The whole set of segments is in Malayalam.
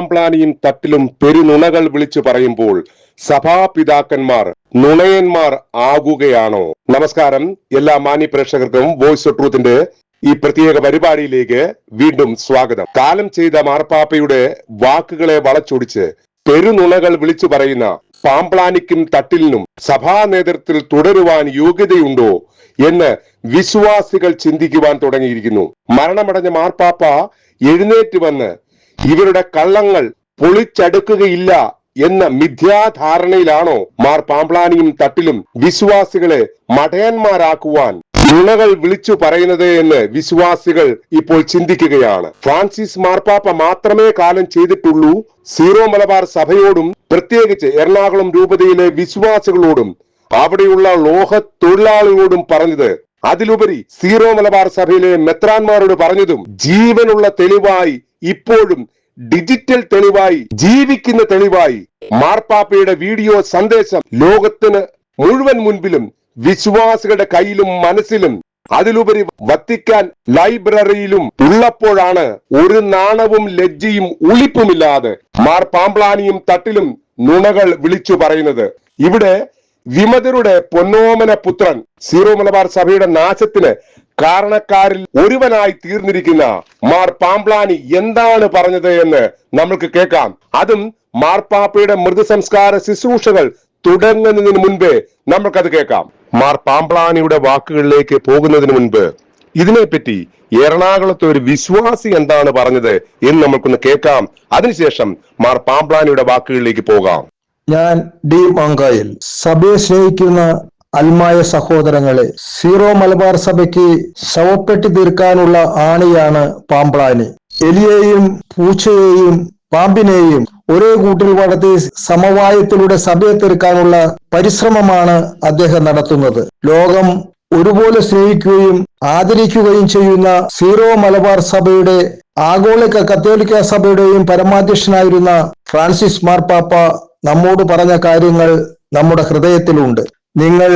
പാംപ്ലാനിയും തട്ടിലും പെരുനുണകൾ വിളിച്ചു പറയുമ്പോൾ സഭാപിതാക്കന്മാർ നുണയന്മാർ ആകുകയാണോ? നമസ്കാരം. എല്ലാ മാന്യ പ്രേക്ഷകർക്കും വോയിസ് ഓഫ് ട്രൂത്തിന്റെ ഈ പ്രത്യേക പരിപാടിയിലേക്ക് വീണ്ടും സ്വാഗതം. കാലം ചെയ്ത മാർപ്പാപ്പയുടെ വാക്കുകളെ വളച്ചൊടിച്ച് പെരുനുണകൾ വിളിച്ചു പറയുന്ന പാംപ്ലാനിക്കും തട്ടിലിനും സഭാ നേതൃത്വത്തിൽ തുടരുവാൻ യോഗ്യതയുണ്ടോ എന്ന് വിശ്വാസികൾ ചിന്തിക്കുവാൻ തുടങ്ങിയിരിക്കുന്നു. മരണമടഞ്ഞ മാർപ്പാപ്പ എഴുന്നേറ്റ് വന്ന് ഇവരുടെ കള്ളങ്ങൾ പൊളിച്ചടുക്കുകയില്ല എന്ന മിഥ്യാധാരണയിലാണോ മാർ പാമ്പ്ലാനിയും തട്ടിലും വിശ്വാസികളെ മഠയന്മാരാക്കുവാൻ നുണകൾ വിളിച്ചു പറയുന്നത് എന്ന് വിശ്വാസികൾ ഇപ്പോൾ ചിന്തിക്കുകയാണ്. ഫ്രാൻസിസ് മാർപ്പാപ്പ മാത്രമേ കാലം ചെയ്തിട്ടുള്ളൂ. സീറോ മലബാർ സഭയോടും പ്രത്യേകിച്ച് എറണാകുളം രൂപതയിലെ വിശ്വാസികളോടും അവിടെയുള്ള ലോഹ തൊഴിലാളികളോടും പറഞ്ഞത് അതിലുപരി സീറോ മലബാർ സഭയിലെ മെത്രാന്മാരോട് പറഞ്ഞതും ജീവനുള്ള തെളിവായി ഇപ്പോഴും ഡിജിറ്റൽ തെളിവായി ജീവിക്കുന്ന തെളിവായി. മാർപ്പാപ്പയുടെ വീഡിയോ സന്ദേശം ലോകത്തിന് മുഴുവൻ മുൻപിലും വിശ്വാസികളുടെ കയ്യിലും മനസ്സിലും. അതിലുപരി വത്തിക്കാൻ ലൈബ്രറിയിലും ഉള്ളപ്പോഴാണ് ഒരു നാണവും ലജ്ജയും ഉളിപ്പുമില്ലാതെ മാർ പാമ്പ്ലാനിയും തട്ടിലും നുണകൾ വിളിച്ചു പറയുന്നത്. ഇവിടെ വിമതരുടെ പൊന്നോമന പുത്രൻ സീറോ മലബാർ സഭയുടെ നാശത്തിന് കാരണക്കാരിൽ ഒരുവനായി തീർന്നിരിക്കുന്ന മാർ പാംപ്ലാനി എന്താണ് പറഞ്ഞത് എന്ന് നമ്മൾക്ക് കേൾക്കാം. അതും മാർപ്പാപ്പയുടെ മൃതസംസ്കാര ശുശ്രൂഷകൾ തുടങ്ങുന്നതിന് മുൻപേ നമ്മൾക്കത് കേൾക്കാം. മാർ പാംപ്ലാനിയുടെ വാക്കുകളിലേക്ക് പോകുന്നതിന് മുൻപ് ഇതിനെപ്പറ്റി എറണാകുളത്തെ ഒരു വിശ്വാസി എന്താണ് പറഞ്ഞത് എന്ന് നമ്മൾക്കൊന്ന് കേൾക്കാം. അതിനുശേഷം മാർ പാംപ്ലാനിയുടെ വാക്കുകളിലേക്ക് പോകാം. ഞാൻ ഡി മങ്കായിൽ സഭയെ സ്നേഹിക്കുന്ന അൽമായ സഹോദരങ്ങളെ സീറോ മലബാർ സഭയ്ക്ക് ശവപ്പെട്ടി തീർക്കാനുള്ള ആണിയാണ് പാമ്പ്ളാനി എലിയെയും പൂച്ചയെയും പാമ്പിനെയും ഒരേ കൂട്ടിൽ വളർത്തി സമവായത്തിലൂടെ സഭയെ തീർക്കാനുള്ള പരിശ്രമമാണ് അദ്ദേഹം നടത്തുന്നത്. ലോകം ഒരുപോലെ സ്നേഹിക്കുകയും ആദരിക്കുകയും ചെയ്യുന്ന സീറോ മലബാർ സഭയുടെ ആഗോളിക കത്തോലിക്ക സഭയുടെയും പരമാധ്യക്ഷനായിരുന്ന ഫ്രാൻസിസ് മാർപ്പാപ്പ നമ്മോട് പറഞ്ഞ കാര്യങ്ങൾ നമ്മുടെ ഹൃദയത്തിലുണ്ട്. നിങ്ങൾ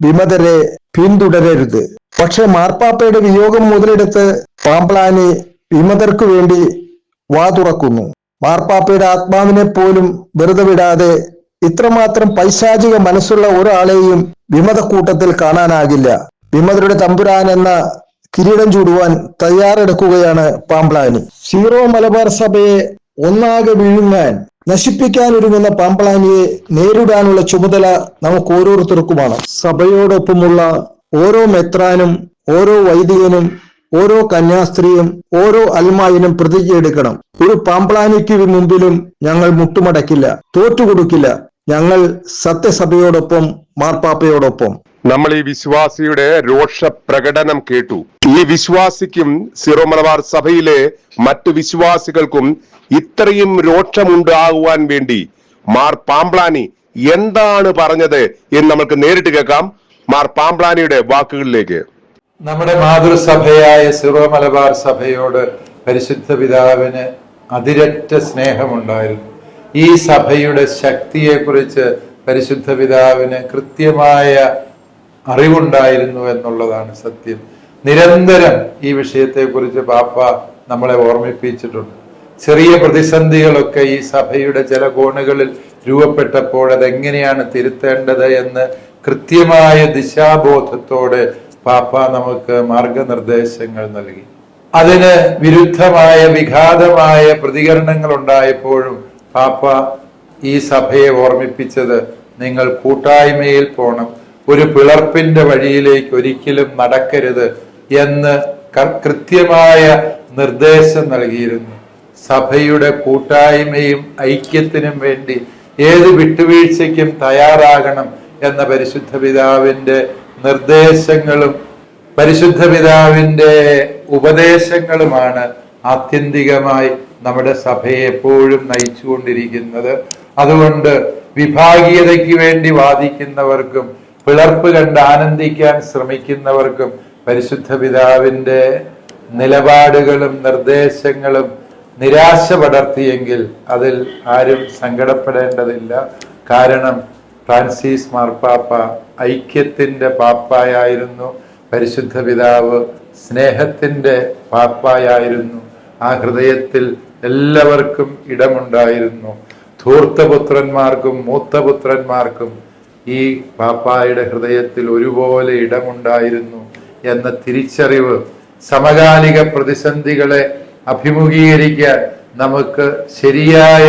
വിമതരെ പിന്തുടരരുത്. പക്ഷെ മാർപ്പാപ്പയുടെ വിയോഗം മുതലെടുത്ത് പാമ്പ്ലാനി വിമതർക്കു വേണ്ടി വാ തുറക്കുന്നു. മാർപ്പാപ്പയുടെ ആത്മാവിനെ പോലും വെറുതെ വിടാതെ ഇത്രമാത്രം പൈശാചിക മനസ്സുള്ള ഒരാളെയും വിമതക്കൂട്ടത്തിൽ കാണാനാകില്ല. വിമതരുടെ തമ്പുരാൻ എന്ന കിരീടം ചൂടുവാൻ തയ്യാറെടുക്കുകയാണ് പാമ്പ്ലാനി. സീറോ മലബാർ സഭയെ ഒന്നാകെ വിഴുങ്ങാൻ നശിപ്പിക്കാൻ ഒരുങ്ങുന്ന പാമ്പളാനിയെ നേരിടാനുള്ള ചുമതല നമുക്ക് ഓരോരുത്തർക്കുമാണ് സഭയോടൊപ്പമുള്ള ഓരോ മെത്രാനും ഓരോ വൈദികനും ഓരോ കന്യാസ്ത്രീയും ഓരോ അൽമായിനും പ്രതിജ്ഞ എടുക്കണം ഒരു പാമ്പളാനിക്ക് മുമ്പിലും ഞങ്ങൾ മുട്ടുമടക്കില്ല തോറ്റുകൊടുക്കില്ല. ഞങ്ങൾ സത്യസഭയോടൊപ്പം മാർപ്പാപ്പയോടൊപ്പം. നമ്മൾ ഈ വിശ്വാസിയുടെ രോഷ പ്രകടനം കേട്ടു. ഈ വിശ്വാസിക്കും സിറോ മലബാർ സഭയിലെ മറ്റു വിശ്വാസികൾക്കും ഇത്രയും രോക്ഷമുണ്ടാകുവാൻ വേണ്ടി മാർ പാംപ്ലാനി എന്താണ് പറഞ്ഞത് എന്ന് നമുക്ക് നേരിട്ട് കേൾക്കാം. മാർ പാംപ്ലാനിയുടെ വാക്കുകളിലേക്ക്. നമ്മുടെ മാതൃസഭയായ സിറോ മലബാർ സഭയോട് പരിശുദ്ധ പിതാവിന് അതിരറ്റ സ്നേഹമുണ്ടായിരുന്നു. ഈ സഭയുടെ ശക്തിയെക്കുറിച്ച് പരിശുദ്ധ പിതാവിന് കൃത്യമായ അറിവുണ്ടായിരുന്നു എന്നുള്ളതാണ് സത്യം. നിരന്തരം ഈ വിഷയത്തെക്കുറിച്ച് പാപ്പ നമ്മളെ ഓർമ്മിപ്പിച്ചിട്ടുണ്ട്. ചെറിയ പ്രതിസന്ധികളൊക്കെ ഈ സഭയുടെ ചില കോണുകളിൽ രൂപപ്പെട്ടപ്പോൾ അതെങ്ങനെയാണ് തിരുത്തേണ്ടത് എന്ന് കൃത്യമായ ദിശാബോധത്തോടെ പാപ്പ നമുക്ക് മാർഗനിർദ്ദേശങ്ങൾ നൽകി. അതിന് വിരുദ്ധമായ വിഘാതമായ പ്രതികരണങ്ങൾ ഉണ്ടായപ്പോഴും പാപ്പ ഈ സഭയെ ഓർമ്മിപ്പിച്ചത് നിങ്ങൾ കൂട്ടായ്മയിൽ പോണം. ഒരു പിളർപ്പിന്റെ വഴിയിലേക്ക് ഒരിക്കലും നടക്കരുത് എന്ന് കൃത്യമായ നിർദ്ദേശം നൽകിയിരുന്നു. സഭയുടെ കൂട്ടായ്മയും ഐക്യത്തിനും വേണ്ടി ഏത് വിട്ടുവീഴ്ചയ്ക്കും തയ്യാറാകണം എന്ന പരിശുദ്ധ പിതാവിന്റെ നിർദ്ദേശങ്ങളും പരിശുദ്ധ പിതാവിന്റെ ഉപദേശങ്ങളുമാണ് ആത്യന്തികമായി നമ്മുടെ സഭയെ എപ്പോഴും നയിച്ചുകൊണ്ടിരിക്കുന്നത്. അതുകൊണ്ട് വിഭാഗീയതയ്ക്ക് വേണ്ടി വാദിക്കുന്നവർക്കും പിളർപ്പ് കണ്ട് ആനന്ദിക്കാൻ ശ്രമിക്കുന്നവർക്കും പരിശുദ്ധ പിതാവിന്റെ നിലപാടുകളും നിർദ്ദേശങ്ങളും നിരാശ പടർത്തിയെങ്കിൽ അതിൽ ആരും സങ്കടപ്പെടേണ്ടതില്ല. കാരണം ഫ്രാൻസിസ് മാർപ്പാപ്പ ഐക്യത്തിന്റെ പാപ്പായായിരുന്നു. പരിശുദ്ധ പിതാവ് സ്നേഹത്തിന്റെ പാപ്പായായിരുന്നു. ആ ഹൃദയത്തിൽ എല്ലാവർക്കും ഇടമുണ്ടായിരുന്നു. ധൂർത്തപുത്രന്മാർക്കും മൂത്തപുത്രന്മാർക്കും ഈ പാപ്പായുടെ ഹൃദയത്തിൽ ഒരുപോലെ ഇടമുണ്ടായിരുന്നു എന്ന തിരിച്ചറിവ് സമകാലിക പ്രതിസന്ധികളെ അഭിമുഖീകരിക്കാൻ നമുക്ക് ശരിയായ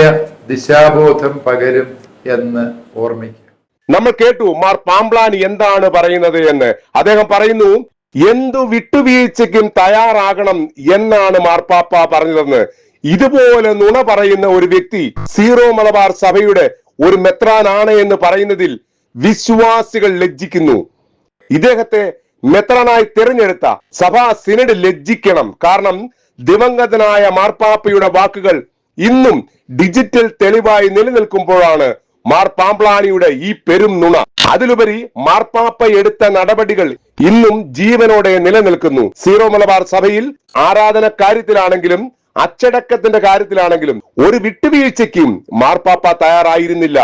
ദിശാബോധം പകരും എന്ന് ഓർമ്മിക്കുക നമ്മൾ കേട്ടു മാർ പാംപ്ലാനി എന്താണ് പറയുന്നത് എന്ന്. അദ്ദേഹം പറയുന്നു എന്തു വിട്ടുവീഴ്ചയ്ക്കും തയ്യാറാകണം എന്നാണ് മാർപ്പാപ്പ പറഞ്ഞതെന്ന്. ഇതുപോലെ നുണ പറയുന്ന ഒരു വ്യക്തി സീറോ മലബാർ സഭയുടെ ഒരു മെത്രാനാണ് എന്ന് പറയുന്നതിൽ വിശ്വാസികൾ ലജ്ജിക്കുന്നു. ഇദ്ദേഹത്തെ മെത്രാനായി തിരഞ്ഞെടുത്ത സഭാ സിനഡ് ലജ്ജിക്കണം. കാരണം ദിവംഗതനായ മാർപ്പാപ്പയുടെ വാക്കുകൾ ഇന്നും ഡിജിറ്റൽ തെളിവായി നിലനിൽക്കുമ്പോഴാണ് മാർപ്പാമ്പ്ലാനിയുടെ ഈ പെരും നുണ. അതിലുപരി മാർപ്പാപ്പ എടുത്ത നടപടികൾ ഇന്നും ജീവനോടെ നിലനിൽക്കുന്നു. സീറോ മലബാർ സഭയിൽ ആരാധന കാര്യത്തിലാണെങ്കിലും അച്ചടക്കത്തിന്റെ കാര്യത്തിലാണെങ്കിലും ഒരു വിട്ടുവീഴ്ചയ്ക്കും മാർപ്പാപ്പ തയ്യാറായിരുന്നില്ല.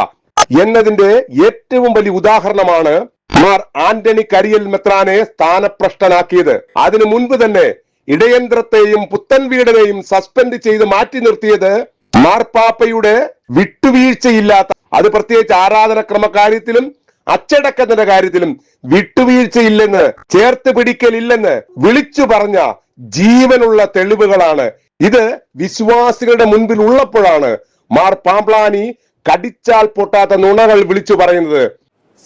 എന്നതിന്റെ ഏറ്റവും വലിയ ഉദാഹരണമാണ് മാർ ആന്റണി കരിയൽ മെത്രാനെ സ്ഥാനഭ്രഷ്ടനാക്കിയത് അതിനു മുൻപ് തന്നെ ഇടയന്ത്രത്തെയും പുത്തൻ വീടനെയും സസ്പെൻഡ് ചെയ്ത് മാറ്റി നിർത്തിയത് മാർപ്പാപ്പയുടെ വിട്ടുവീഴ്ചയില്ലാത്ത അത് പ്രത്യേകിച്ച് ആരാധനക്രമ കാര്യത്തിലും അച്ചടക്കത്തിന്റെ കാര്യത്തിലും വിട്ടുവീഴ്ചയില്ലെന്ന് ചേർത്ത് പിടിക്കലില്ലെന്ന് വിളിച്ചു പറഞ്ഞ ജീവനുള്ള തെളിവുകളാണ് ഇത് വിശ്വാസികളുടെ മുൻപിൽ ഉള്ളപ്പോഴാണ് മാർ പാംപ്ലാനി കടിച്ചാൽ പൊട്ടാത്ത നുണകൾ വിളിച്ചു പറയുന്നത്.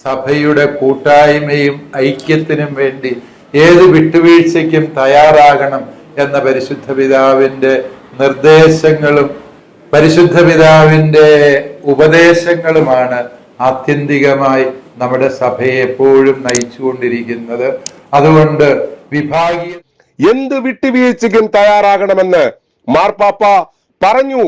സഭയുടെ കൂട്ടായ്മയും ഐക്യത്തിനും വേണ്ടി ഏത് വിട്ടുവീഴ്ചയ്ക്കും തയ്യാറാകണം എന്ന പരിശുദ്ധ പിതാവിന്റെ നിർദ്ദേശങ്ങളും പരിശുദ്ധ പിതാവിന്റെ ഉപദേശങ്ങളുമാണ് ആത്യന്തികമായി നമ്മുടെ സഭയെ എപ്പോഴും നയിച്ചുകൊണ്ടിരിക്കുന്നത്. അതുകൊണ്ട് വിഭാഗീയ എന്ത് വിട്ടുവീഴ്ചയ്ക്കും തയ്യാറാകണമെന്ന് മാർപ്പാപ്പ പറഞ്ഞു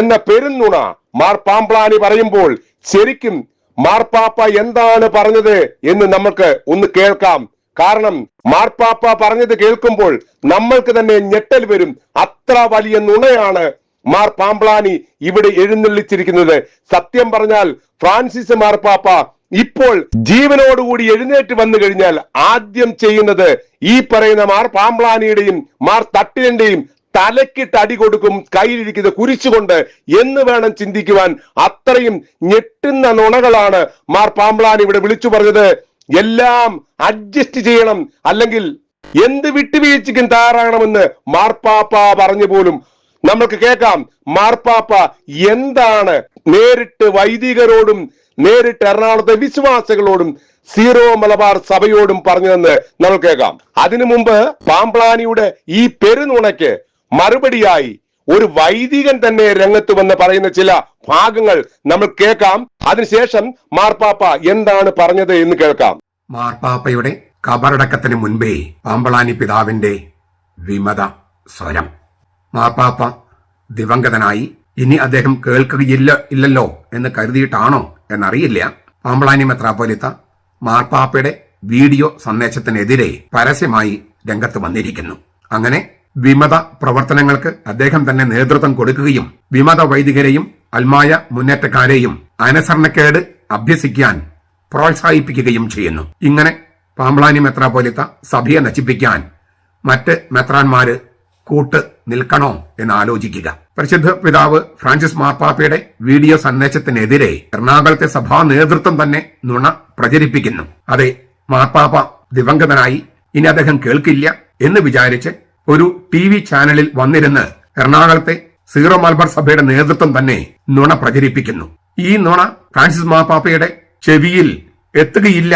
എന്ന പെരുന്നുണ മാർപ്പാമ്പ്ലാനി പറയുമ്പോൾ ശരിക്കും മാർപ്പാപ്പ എന്താണ് പറഞ്ഞത് എന്ന് നമ്മൾക്ക് ഒന്ന് കേൾക്കാം. കാരണം മാർപ്പാപ്പ പറഞ്ഞത് കേൾക്കുമ്പോൾ നമ്മൾക്ക് തന്നെ ഞെട്ടൽ വരും. അത്ര വലിയ നുണയാണ് മാർ പാമ്പ്ലാനി ഇവിടെ എഴുന്നള്ളിച്ചിരിക്കുന്നത്. സത്യം പറഞ്ഞാൽ ഫ്രാൻസിസ് മാർപ്പാപ്പ ഇപ്പോൾ ജീവനോടുകൂടി എഴുന്നേറ്റ് വന്നു കഴിഞ്ഞാൽ ആദ്യം ചെയ്യുന്നത് ഈ പറയുന്ന മാർ പാമ്പ്ലാനിയുടെയും മാർ തട്ടിലിന്റെയും തലക്കിട്ട് അടി കൊടുക്കും കയ്യിലിരിക്കുന്ന കുരിച്ചുകൊണ്ട് എന്ന് വേണം ചിന്തിക്കുവാൻ. അത്രയും ഞെട്ടുന്ന നുണകളാണ് മാർ പാമ്പ്ലാൻ ഇവിടെ വിളിച്ചു പറഞ്ഞത്. എല്ലാം അഡ്ജസ്റ്റ് ചെയ്യണം. അല്ലെങ്കിൽ എന്ത് വിട്ടുവീഴ്ചയ്ക്കും തയ്യാറാകണമെന്ന് മാർപ്പാപ്പ പറഞ്ഞു പോലും. നമ്മൾക്ക് കേൾക്കാം മാർപ്പാപ്പ എന്താണ് നേരിട്ട് വൈദികരോടും നേരിട്ട് എറണാകുളത്തെ വിശ്വാസികളോടും സീറോ മലബാർ സഭയോടും പറഞ്ഞതെന്ന് നമ്മൾ കേൾക്കാം. അതിനു മുമ്പ് പാമ്പ്ലാനിയുടെ ഈ പെരുനുണയ്ക്ക് മറുപടിയായി ഒരു വൈദികൻ തന്നെ രംഗത്ത് വന്ന് പറയുന്ന ചില ഭാഗങ്ങൾ നമ്മൾ കേൾക്കാം. അതിനുശേഷം മാർപ്പാപ്പ എന്താണ് പറഞ്ഞത് എന്ന് കേൾക്കാം. മാർപ്പാപ്പയുടെ കബറടക്കത്തിന് മുൻപേ പാമ്പളാനി പിതാവിന്റെ വിമത സ്വരം. മാർപ്പാപ്പ ദിവംഗതനായി ഇനി അദ്ദേഹം കേൾക്കുകയില്ല ഇല്ലല്ലോ എന്ന് കരുതിയിട്ടാണോ എന്നറിയില്ല. പാമ്പളാനി മെത്രാപ്പൊലിത്ത മാർപ്പാപ്പയുടെ വീഡിയോ സന്ദേശത്തിനെതിരെ പരസ്യമായി രംഗത്ത് വന്നിരിക്കുന്നു. അങ്ങനെ വിമത പ്രവർത്തനങ്ങൾക്ക് അദ്ദേഹം തന്നെ നേതൃത്വം കൊടുക്കുകയും വിമത വൈദികരെയും അൽമായ മുന്നേറ്റക്കാരെയും അനുസരണക്കേട് അഭ്യസിക്കാൻ പ്രോത്സാഹിപ്പിക്കുകയും ചെയ്യുന്നു. ഇങ്ങനെ പാമ്പളാനി മെത്രാപോലിത്ത സഭയെ നശിപ്പിക്കാൻ മറ്റ് മെത്രാന്മാര് കൂട്ട് നിൽക്കണോ എന്ന് ആലോചിക്കുക. പരിശുദ്ധ പിതാവ് ഫ്രാൻസിസ് മാർപ്പാപ്പയുടെ വീഡിയോ സന്ദേശത്തിനെതിരെ എറണാകുളത്തെ സഭാ നേതൃത്വം തന്നെ നുണ പ്രചരിപ്പിക്കുന്നു. അതെ മാർപ്പാപ്പ ദിവംഗതനായി ഇനി അദ്ദേഹം കേൾക്കില്ല എന്ന് വിചാരിച്ച് ഒരു ടി വി ചാനലിൽ വന്നിരുന്ന് എറണാകുളത്തെ സീറോ മലബാർ സഭയുടെ നേതൃത്വം തന്നെ നുണ പ്രചരിപ്പിക്കുന്നു. ഈ നുണ ഫ്രാൻസിസ് മാപ്പാപ്പയുടെ ചെവിയിൽ എത്തുകയില്ല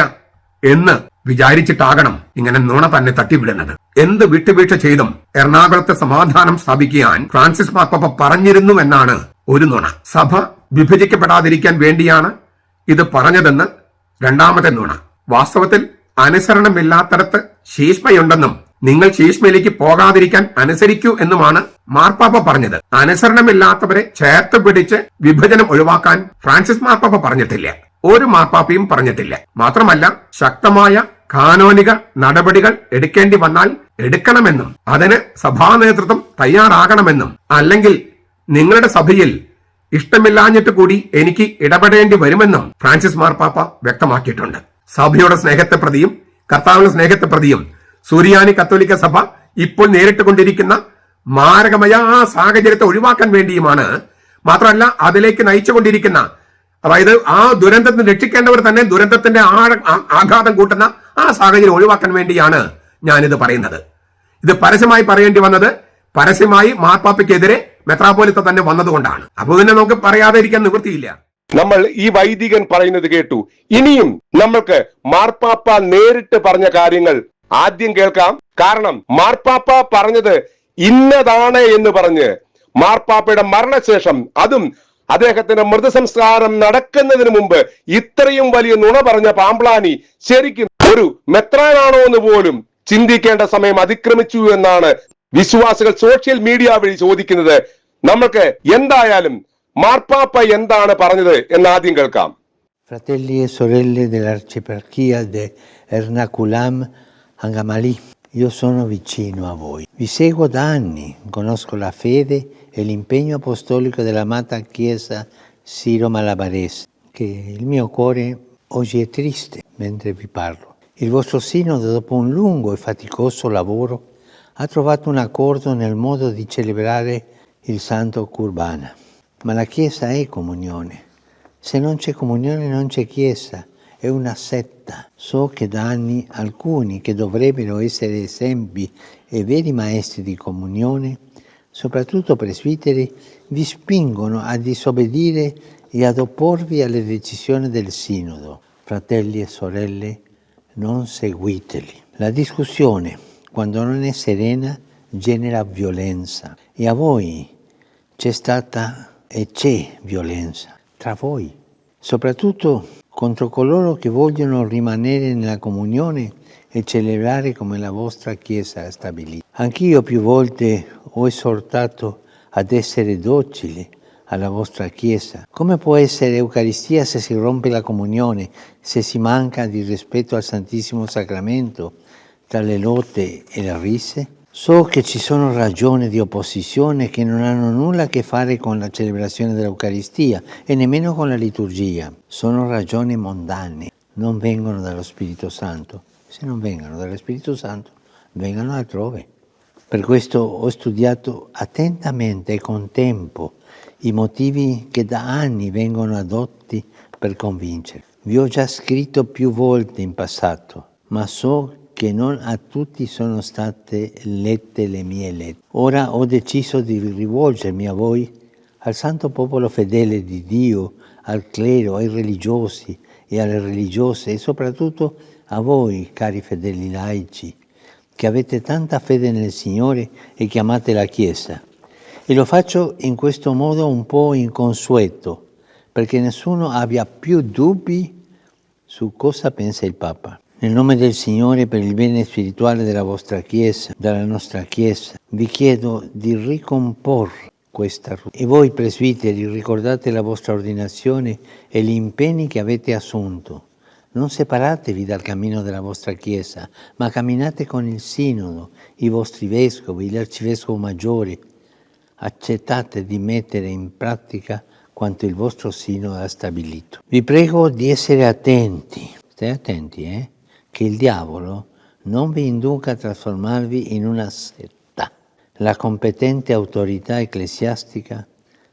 എന്ന് വിചാരിച്ചിട്ടാകണം ഇങ്ങനെ നുണ തന്നെ തട്ടിവിടുന്നത്. എന്ത് വിട്ടുവീഴ്ച ചെയ്തും എറണാകുളത്തെ സമാധാനം സ്ഥാപിക്കാൻ ഫ്രാൻസിസ് മാർപ്പാപ്പ പറഞ്ഞിരുന്നു എന്നാണ് ഒരു നുണ. സഭ വിഭജിക്കപ്പെടാതിരിക്കാൻ വേണ്ടിയാണ് ഇത് പറഞ്ഞതെന്ന് രണ്ടാമത്തെ നുണ. വാസ്തവത്തിൽ അനുസരണമില്ലാത്തടത്ത് ശീഷ്മയുണ്ടെന്നും നിങ്ങൾ ശീഷ്മയിലേക്ക് പോകാതിരിക്കാൻ അനുസരിക്കൂ എന്നുമാണ് മാർപ്പാപ്പ പറഞ്ഞത്. അനുസരണമില്ലാത്തവരെ ചേർത്ത് പിടിച്ച് വിഭജനം ഒഴിവാക്കാൻ ഫ്രാൻസിസ് മാർപ്പാപ്പ പറഞ്ഞിട്ടില്ല. ഒരു മാർപ്പാപ്പയും പറഞ്ഞിട്ടില്ല. മാത്രമല്ല ശക്തമായ കാനോനിക നടപടികൾ എടുക്കേണ്ടി വന്നാൽ എടുക്കണമെന്നും അതിന് സഭാ നേതൃത്വം തയ്യാറാകണമെന്നും അല്ലെങ്കിൽ നിങ്ങളുടെ സഭയിൽ ഇഷ്ടമില്ലാഞ്ഞിട്ട് കൂടി എനിക്ക് ഇടപെടേണ്ടി വരുമെന്നും ഫ്രാൻസിസ് മാർപ്പാപ്പ വ്യക്തമാക്കിയിട്ടുണ്ട്. സഭയുടെ സ്നേഹത്തെ പ്രതിയും കർത്താവിന്റെ സ്നേഹത്തെ പ്രതിയും സൂര്യാനി കത്തോലിക്ക സഭ ഇപ്പോൾ നേരിട്ട് കൊണ്ടിരിക്കുന്ന മാരകമായ ആ സാഹചര്യത്തെ ഒഴിവാക്കാൻ വേണ്ടിയുമാണ്. മാത്രമല്ല അതിലേക്ക് നയിച്ചുകൊണ്ടിരിക്കുന്ന അതായത് ആ ദുരന്തത്തിന് രക്ഷിക്കേണ്ടവർ തന്നെ ദുരന്തത്തിന്റെ ആഴ ആഘാതം കൂട്ടുന്ന ആ സാഹചര്യം ഒഴിവാക്കാൻ വേണ്ടിയാണ് ഞാനിത് പറയുന്നത്. ഇത് പരസ്യമായി പറയേണ്ടി വന്നത് പരസ്യമായി മാർപ്പാപ്പയ്ക്കെതിരെ മെത്രാപോലിത്ത തന്നെ വന്നതുകൊണ്ടാണ്. അപ്പൊ പിന്നെ നമുക്ക് പറയാതെ ഇരിക്കാൻ നിവൃത്തിയില്ല. നമ്മൾ ഈ വൈദികൻ പറയുന്നത് കേട്ടു. ഇനിയും നമ്മൾക്ക് മാർപ്പാപ്പ നേരിട്ട് പറഞ്ഞ കാര്യങ്ങൾ ആദ്യം കേൾക്കാം. കാരണം മാർപ്പാപ്പ പറഞ്ഞത് ഇന്നതാണ് എന്ന് പറഞ്ഞ് മാർപ്പാപ്പയുടെ മരണശേഷം അതും അദ്ദേഹത്തിന്റെ മൃതസംസ്കാരം നടക്കുന്നതിന് മുമ്പ് ഇത്രയും വലിയ നുണ പറഞ്ഞ പാമ്പ്ലാനി ശരിക്കും ഒരു മെത്രാനാണോ എന്ന് പോലും ചിന്തിക്കേണ്ട സമയം അതിക്രമിച്ചു എന്നാണ് വിശ്വാസികൾ സോഷ്യൽ മീഡിയ വഴി ചോദിക്കുന്നത്. എന്തായാലും മാർപ്പാപ്പ എന്താണ് പറഞ്ഞത് എന്ന് ആദ്യം കേൾക്കാം. Angamali, io sono vicino a voi. Vi seguo da anni, conosco la fede e l'impegno apostolico dell'amata Chiesa Siro Malabarese, che il mio cuore oggi è triste mentre vi parlo. Il vostro sinodo, dopo un lungo e faticoso lavoro, ha trovato un accordo nel modo di celebrare il Santo Curbana. Ma la Chiesa è comunione. Se non c'è comunione non c'è Chiesa, è una setta. So che da anni alcuni che dovrebbero essere esempi e veri maestri di comunione, soprattutto presbiteri, vi spingono a disobbedire e ad opporvi alle decisioni del Sinodo. Fratelli e sorelle, non seguiteli. La discussione, quando non è serena, genera violenza e a voi c'è stata e c'è violenza tra voi, soprattutto contro coloro che vogliono rimanere nella comunione e celebrare come la vostra Chiesa ha stabilito. Anch'io più volte ho esortato ad essere docili alla vostra Chiesa. Come può essere Eucaristia se si rompe la comunione, se si manca di rispetto al Santissimo Sacramento, tra le lotte e le risse? So che ci sono ragioni di opposizione che non hanno nulla a che fare con la celebrazione dell'Eucaristia e nemmeno con la liturgia. Sono ragioni mondane, non vengono dallo Spirito Santo. Se non vengono dallo Spirito Santo, vengano altrove. Per questo ho studiato attentamente e con tempo i motivi che da anni vengono adotti per convincere. Vi ho già scritto più volte in passato, ma so che non a tutti sono state lette le mie lettere. Ora ho deciso di rivolgermi a voi, al santo popolo fedele di Dio, al clero, ai religiosi e alle religiose e soprattutto a voi, cari fedeli laici, che avete tanta fede nel Signore e che amate la Chiesa. E lo faccio in questo modo un po' inconsueto, perché nessuno abbia più dubbi su cosa pensa il Papa. Nel nome del Signore, per il bene spirituale della vostra Chiesa, della nostra Chiesa, vi chiedo di ricomporre questa routine. E voi presbiteri ricordate la vostra ordinazione e gli impegni che avete assunto. Non separatevi dal cammino della vostra Chiesa, ma camminate con il Sinodo, i vostri vescovi, l'arcivescovo maggiore. Accettate di mettere in pratica quanto il vostro Sinodo ha stabilito. Vi prego di essere attenti, stai attenti, eh? Che il diavolo non vi induca a trasformarvi in una setta. La competente autorità ecclesiastica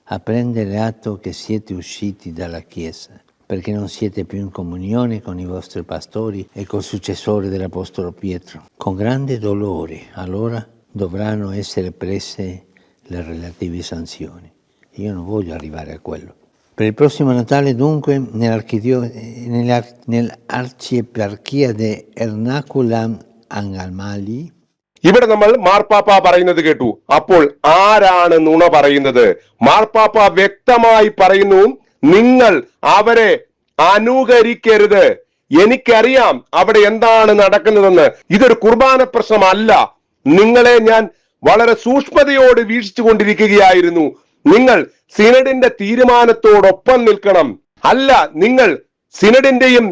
a prendere atto che siete usciti dalla Chiesa, perché non siete più in comunione con i vostri pastori e col successore dell'Apostolo Pietro. Con grande dolore, allora, dovranno essere prese le relative sanzioni. Io non voglio arrivare a quello. Per il prossimo Natale, dunque, nell'arcieparchia di Ernakulam Angalmali, ഇവിടെ നമ്മൾ മാർപ്പാപ്പ പറയുന്നത് കേട്ടു. അപ്പോൾ ആരാണ് നുണ പറയുന്നത്? മാർപ്പാപ്പ വ്യക്തമായി പറയുന്നു നിങ്ങൾ അവരെ അനുകരിക്കരുത്. എനിക്കറിയാം അവിടെ എന്താണ് നടക്കുന്നതെന്ന്. ഇതൊരു കുർബാന പ്രശ്നമല്ല. നിങ്ങളെ ഞാൻ വളരെ സൂക്ഷ്മതയോട് വീക്ഷിച്ചു കൊണ്ടിരിക്കുകയായിരുന്നു നിങ്ങൾ സിനഡിന്റെ തീരുമാനത്തോടൊപ്പം നിൽക്കണം. അല്ല നിങ്ങൾ സിനഡിന്റെയും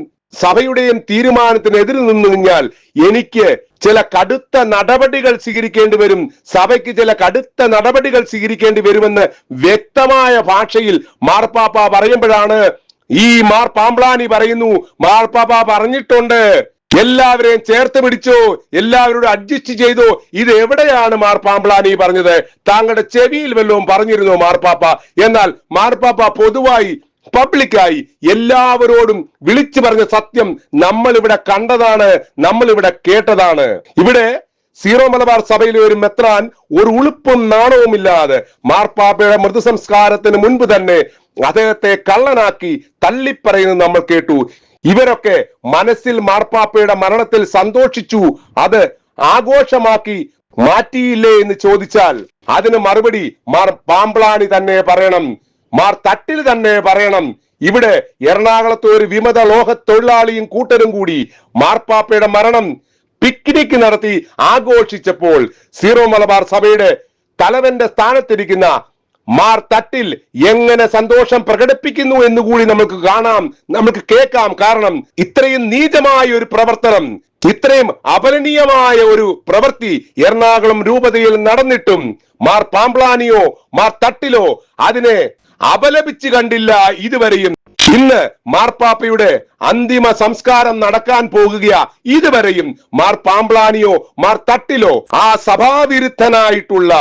സഭയുടെയും തീരുമാനത്തിനെതിരെ നിന്നു കഴിഞ്ഞാൽ എനിക്ക് ചില കടുത്ത നടപടികൾ സ്വീകരിക്കേണ്ടി വരും. സഭയ്ക്ക് ചില കടുത്ത നടപടികൾ സ്വീകരിക്കേണ്ടി വരുമെന്ന് വ്യക്തമായ ഭാഷയിൽ മാർപ്പാപ്പ പറയുമ്പോഴാണ് ഈ മാർ പാമ്പ്ലാനി പറയുന്നു. മാർപ്പാപ്പ പറഞ്ഞിട്ടുണ്ട്. എല്ലാവരെയും ചേർത്ത് പിടിച്ചു. എല്ലാവരോടും അഡ്ജസ്റ്റ് ചെയ്തു. ഇത് എവിടെയാണ് മാർ പാമ്പ്ലാനി പറഞ്ഞത്? താങ്കളുടെ ചെവിയിൽ വല്ലതും പറഞ്ഞിരുന്നു മാർപ്പാപ്പ എന്നാൽ മാർപ്പാപ്പ പൊതുവായി പബ്ലിക്കായി എല്ലാവരോടും വിളിച്ചു പറഞ്ഞ സത്യം നമ്മൾ ഇവിടെ കണ്ടതാണ് നമ്മൾ ഇവിടെ കേട്ടതാണ്. ഇവിടെ സീറോ മലബാർ സഭയിലെ ഒരു മെത്രാൻ ഒരു ഉളുപ്പും നാണവും ഇല്ലാതെ മാർപ്പാപ്പയുടെ മൃതസംസ്കാരത്തിന് മുൻപ് തന്നെ അദ്ദേഹത്തെ കള്ളനാക്കി തള്ളിപ്പറയുന്നത് നമ്മൾ കേട്ടു. ഇവരൊക്കെ മനസ്സിൽ മാർപ്പാപ്പയുടെ മരണത്തിൽ സന്തോഷിച്ചു. അത് ആഘോഷമാക്കി മാറ്റിയില്ലേ എന്ന് ചോദിച്ചാൽ അതിന് മറുപടി മാർ പാമ്പ്ലാണി തന്നെ പറയണം. മാർ തട്ടിൽ തന്നെ പറയണം. ഇവിടെ എറണാകുളത്ത് ഒരു വിമത ലോഹ തൊഴിലാളിയും കൂട്ടരും കൂടി മാർപ്പാപ്പയുടെ മരണം പിക്നിക് നടത്തി ആഘോഷിച്ചപ്പോൾ സീറോ മലബാർ സഭയുടെ തലവന്റെ സ്ഥാനത്തിരിക്കുന്ന മാർ തട്ടിൽ എങ്ങനെ സന്തോഷം പ്രകടിപ്പിക്കുന്നു എന്ന് കൂടി നമുക്ക് കാണാം നമുക്ക് കേൾക്കാം. കാരണം ഇത്രയും നീചമായ ഒരു പ്രവർത്തനം ഇത്രയും അപലനീയമായ ഒരു പ്രവൃത്തി എറണാകുളം രൂപതയിൽ നടന്നിട്ടും മാർ പാമ്പ്ലാനിയോ മാർ തട്ടിലോ അതിനെ അപലപിച്ചു കണ്ടില്ല ഇതുവരെയും. ഇന്ന് മാർപ്പാപ്പയുടെ അന്തിമ സംസ്കാരം നടക്കാൻ പോകുക ഇതുവരെയും. മാർ പാമ്പ്ലാനിയോ മാർ തട്ടിലോ ആ സഭാവിരുദ്ധനായിട്ടുള്ള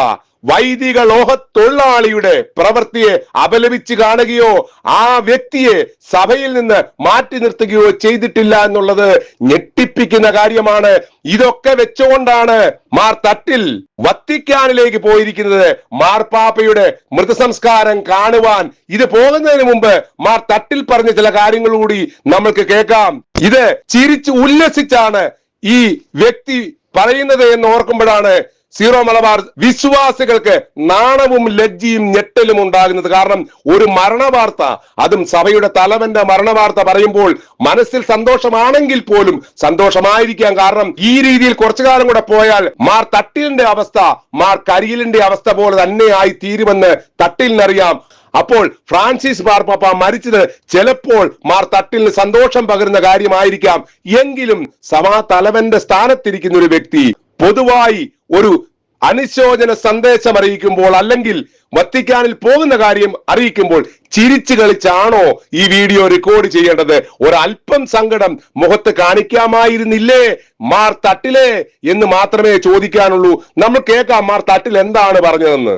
വൈദിക ലോഹ തൊഴിലാളിയുടെ പ്രവൃത്തിയെ അപലപിച്ച് കാണുകയോ ആ വ്യക്തിയെ സഭയിൽ നിന്ന് മാറ്റി നിർത്തുകയോ ചെയ്തിട്ടില്ല എന്നുള്ളത് ഞെട്ടിപ്പിക്കുന്ന കാര്യമാണ്. ഇതൊക്കെ വെച്ചുകൊണ്ടാണ് മാർ തട്ടിൽ വത്തിക്കാനിലേക്ക് പോയിരിക്കുന്നത്. മാർപ്പാപ്പയുടെ മൃതസംസ്കാരം കാണുവാൻ ഇത് പോകുന്നതിന് മുമ്പ് മാർ തട്ടിൽ പറഞ്ഞ ചില കാര്യങ്ങൾ കൂടി നമ്മൾക്ക് കേൾക്കാം. ഇത് ചിരിച്ച് ഉല്ലസിച്ചാണ് ഈ വ്യക്തി പറയുന്നത് എന്ന് ഓർക്കുമ്പോഴാണ് സീറോ മലബാർ വിശ്വാസികൾക്ക് നാണവും ലജ്ജയും ഞെട്ടലും ഉണ്ടാകുന്നത് കാരണം ഒരു മരണവാർത്ത അതും സഭയുടെ തലവന്റെ മരണവാർത്ത പറയുമ്പോൾ മനസ്സിൽ സന്തോഷമാണെങ്കിൽ പോലും സന്തോഷമായിരിക്കാം. കാരണം ഈ രീതിയിൽ കുറച്ചു കാലം കൂടെ പോയാൽ മാർ തട്ടിലിന്റെ അവസ്ഥ മാർ കരിയിലിന്റെ അവസ്ഥ പോലെ തന്നെ ആയി തീരുമെന്ന് തട്ടിലിനറിയാം. അപ്പോൾ ഫ്രാൻസിസ് മാർപ്പാപ്പ മരിച്ചത് ചിലപ്പോൾ മാർ തട്ടിലിന് സന്തോഷം പകരുന്ന കാര്യമായിരിക്കാം. എങ്കിലും സഭാ തലവന്റെ സ്ഥാനത്തിരിക്കുന്ന ഒരു വ്യക്തി പൊതുവായി ഒരു അനുശോചന സന്ദേശം അറിയിക്കുമ്പോൾ അല്ലെങ്കിൽ വത്തിക്കാനിൽ പോകുന്ന കാര്യം അറിയിക്കുമ്പോൾ ചിരിച്ചു കളിച്ചാണോ ഈ വീഡിയോ റെക്കോർഡ് ചെയ്യേണ്ടത്? ഒരല്പം സങ്കടം മുഖത്ത് കാണിക്കാമായിരുന്നില്ലേ? മാർ തട്ടിലേ എന്ന് മാത്രമേ ചോദിക്കാനുള്ളൂ. നമ്മൾ കേൾക്കാം മാർ തട്ടിൽ എന്താണ് പറഞ്ഞതെന്ന്.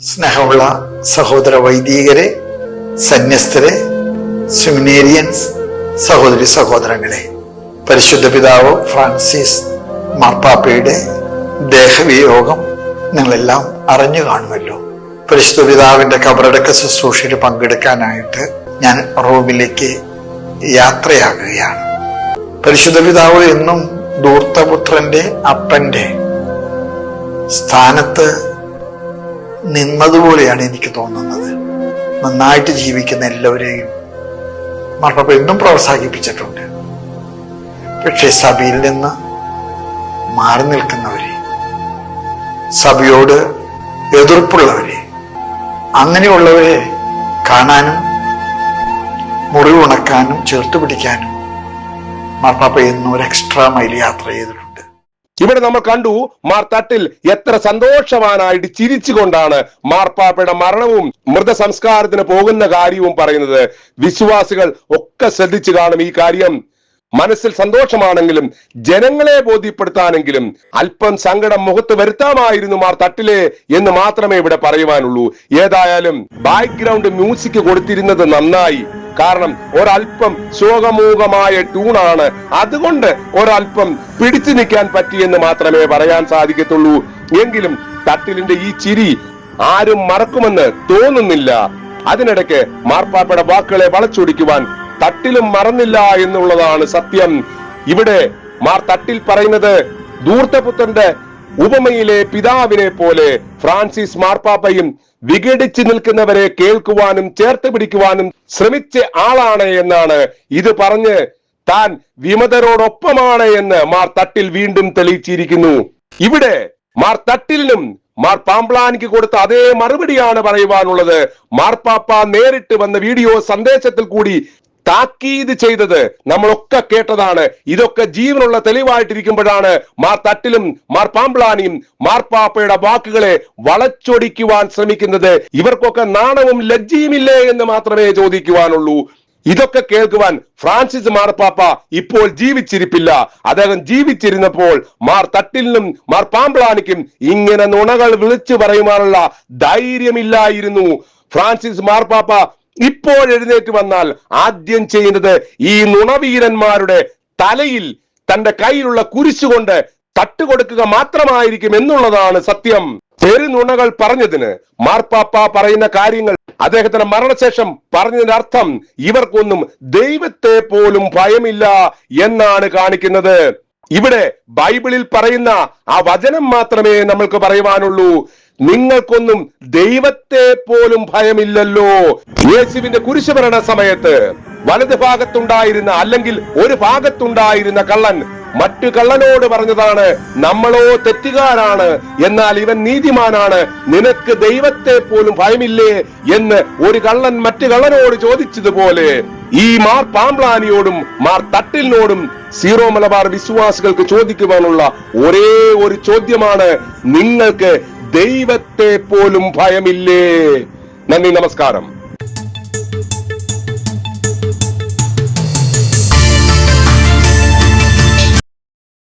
സ്നേഹമുള്ള സഹോദര വൈദികരെ സന്യസ്തരെ സെമിനേരിയൻസ് സഹോദരി സഹോദരങ്ങളെ പരിശുദ്ധ പിതാവ് ഫ്രാൻസിസ് മാർപ്പാപ്പയുടെ ദേഹവിയോഗം നിങ്ങളെല്ലാം അറിഞ്ഞു കാണുമല്ലോ. പരിശുദ്ധ പിതാവിന്റെ കബറടക്ക ശുശ്രൂഷയിൽ പങ്കെടുക്കാനായിട്ട് ഞാൻ റോമിലേക്ക് യാത്രയാകുകയാണ്. പരിശുദ്ധ പിതാവ് എന്നും ധൂർത്തപുത്രന്റെ അപ്പന്റെ സ്ഥാനത്ത് നിന്നതുപോലെയാണ് എനിക്ക് തോന്നുന്നത്. നന്നായിട്ട് ജീവിക്കുന്ന എല്ലാവരെയും മാർപ്പാപ്പ എന്നും പ്രോത്സാഹിപ്പിച്ചിട്ടുണ്ട് പക്ഷെ സഭയിൽ നിന്ന് മാറി നിൽക്കുന്നവരെ സഭയോട് എതിർപ്പുള്ളവരെ അങ്ങനെയുള്ളവരെ കാണാനും മുറിവുണക്കാനും ചേർത്ത് പിടിക്കാനും മാർപ്പാപ്പ ഇന്ന് ഒരു എക്സ്ട്രാ മൈൽ യാത്ര ചെയ്തിട്ടുണ്ട്. ഇവിടെ നമ്മൾ കണ്ടു മാർ തട്ടിൽ എത്ര സന്തോഷവാനായിട്ട് ചിരിച്ചുകൊണ്ടാണ് മാർപ്പാപ്പയുടെ മരണവും മൃതസംസ്കാരത്തിന് പോകുന്ന കാര്യവും പറയുന്നത്. വിശ്വാസികൾ ഒക്കെ ശ്രദ്ധിച്ചു കാണും ഈ കാര്യം. മനസ്സിൽ സന്തോഷമാണെങ്കിലും ജനങ്ങളെ ബോധ്യപ്പെടുത്താനെങ്കിലും അല്പം സങ്കടം മുഖത്ത് വരുത്താമായിരുന്നു മാർ തട്ടിലെ എന്ന് മാത്രമേ ഇവിടെ പറയുവാനുള്ളൂ. ഏതായാലും ബാക്ക്ഗ്രൗണ്ട് മ്യൂസിക് കൊടുത്തിരുന്നത് നന്നായി. കാരണം ഒരല്പം ശോകമൂകമായ ട്യൂണാണ് അതുകൊണ്ട് ഒരല്പം പിടിച്ചു നിൽക്കാൻ പറ്റിയെന്ന് മാത്രമേ പറയാൻ സാധിക്കത്തുള്ളൂ. എങ്കിലും തട്ടിലിന്റെ ഈ ചിരി ആരും മറക്കുമെന്ന് തോന്നുന്നില്ല. അതിനിടയ്ക്ക് മാർപ്പാപ്പയുടെ വാക്കുകളെ വളച്ചൊടിക്കുവാൻ തട്ടിലും മറന്നില്ല എന്നുള്ളതാണ് സത്യം. ഇവിടെ മാർ തട്ടിൽ പറയുന്നത് ദൂർത്തപുത്രന്റെ ഉപമയിലെ പിതാവിനെ പോലെ ഫ്രാൻസിസ് മാർപ്പാപ്പയും വിഘടിച്ചു നിൽക്കുന്നവരെ കേൾക്കുവാനും ചേർത്ത് പിടിക്കുവാനും ശ്രമിച്ച ആളാണ് എന്നാണ് ഇത് പറഞ്ഞ് താൻ വിമതരോടൊപ്പമാണ് എന്ന് മാർ തട്ടിൽ വീണ്ടും തെളിയിച്ചിരിക്കുന്നു. ഇവിടെ മാർ തട്ടിലിനും മാർ പാമ്പ്ലാനിക്ക് കൊടുത്ത അതേ മറുപടിയാണ് പറയുവാനുള്ളത്. മാർപ്പാപ്പ നേരിട്ട് വന്ന വീഡിയോ സന്ദേശത്തിൽ കൂടി താക്കീത് ചെയ്തത് നമ്മളൊക്കെ കേട്ടതാണ്. ഇതൊക്കെ ജീവനുള്ള തെളിവായിട്ടിരിക്കുമ്പോഴാണ് മാർ തട്ടിലും മാർ പാമ്പ്ളാനിയും മാർപ്പാപ്പയുടെ വാക്കുകളെ വളച്ചൊടിക്കുവാൻ ശ്രമിക്കുന്നത്. ഇവർക്കൊക്കെ നാണവും ലജ്ജയുമില്ലേ എന്ന് മാത്രമേ ചോദിക്കുവാനുള്ളൂ. ഇതൊക്കെ കേൾക്കുവാൻ ഫ്രാൻസിസ് മാർപ്പാപ്പ ഇപ്പോൾ ജീവിച്ചിരിപ്പില്ല. അദ്ദേഹം ജീവിച്ചിരുന്നപ്പോൾ മാർ തട്ടിലിനും മാർ പാമ്പ്ളാനിക്കും ഇങ്ങനെ നുണകൾ വിളിച്ചു പറയുവാനുള്ള ധൈര്യമില്ലായിരുന്നു. ഫ്രാൻസിസ് മാർപ്പാപ്പ ഇപ്പോൾ എഴുന്നേറ്റ് വന്നാൽ ആദ്യം ചെയ്യുന്നത് ഈ നുണവീരന്മാരുടെ തലയിൽ തന്റെ കയ്യിലുള്ള കുരിശുകൊണ്ട് തട്ടുകൊടുക്കുക മാത്രമായിരിക്കും എന്നുള്ളതാണ് സത്യം. പെരുനുണകൾ പറഞ്ഞതിന് മാർപ്പാപ്പ പറയുന്ന കാര്യങ്ങൾ അദ്ദേഹത്തിന്റെ മരണശേഷം പറഞ്ഞതിന്റെ അർത്ഥം ഇവർക്കൊന്നും ദൈവത്തെ പോലും ഭയമില്ല എന്നാണ് കാണിക്കുന്നത്. ഇവിടെ ബൈബിളിൽ പറയുന്ന ആ വചനം മാത്രമേ നമ്മൾക്ക് പറയുവാനുള്ളൂ. നിങ്ങൾക്കൊന്നും ദൈവത്തെ പോലും ഭയമില്ലല്ലോ. യേശുവിന്റെ കുരിശുമരണ സമയത്ത് വലത് ഭാഗത്തുണ്ടായിരുന്ന അല്ലെങ്കിൽ ഒരു ഭാഗത്തുണ്ടായിരുന്ന കള്ളൻ മറ്റു കള്ളനോട് പറഞ്ഞതാണ് നമ്മളോ തെറ്റുകാരാണ് എന്നാൽ ഇവൻ നീതിമാനാണ് നിനക്ക് ദൈവത്തെ പോലും ഭയമില്ലേ? എന്ന് ഒരു കള്ളൻ മറ്റു കള്ളനോട് ചോദിച്ചതുപോലെ ഈ മാർ പാംപ്ലാനിയോടും മാർ തട്ടിലിനോടും സീറോ മലബാർ വിശ്വാസികൾക്ക് ചോദിക്കുവാനുള്ള ഒരേ ഒരു ചോദ്യമാണ് നിങ്ങൾക്ക് ദൈവത്തെ പോലും ഭയമില്ലേ? നന്ദി നമസ്കാരം.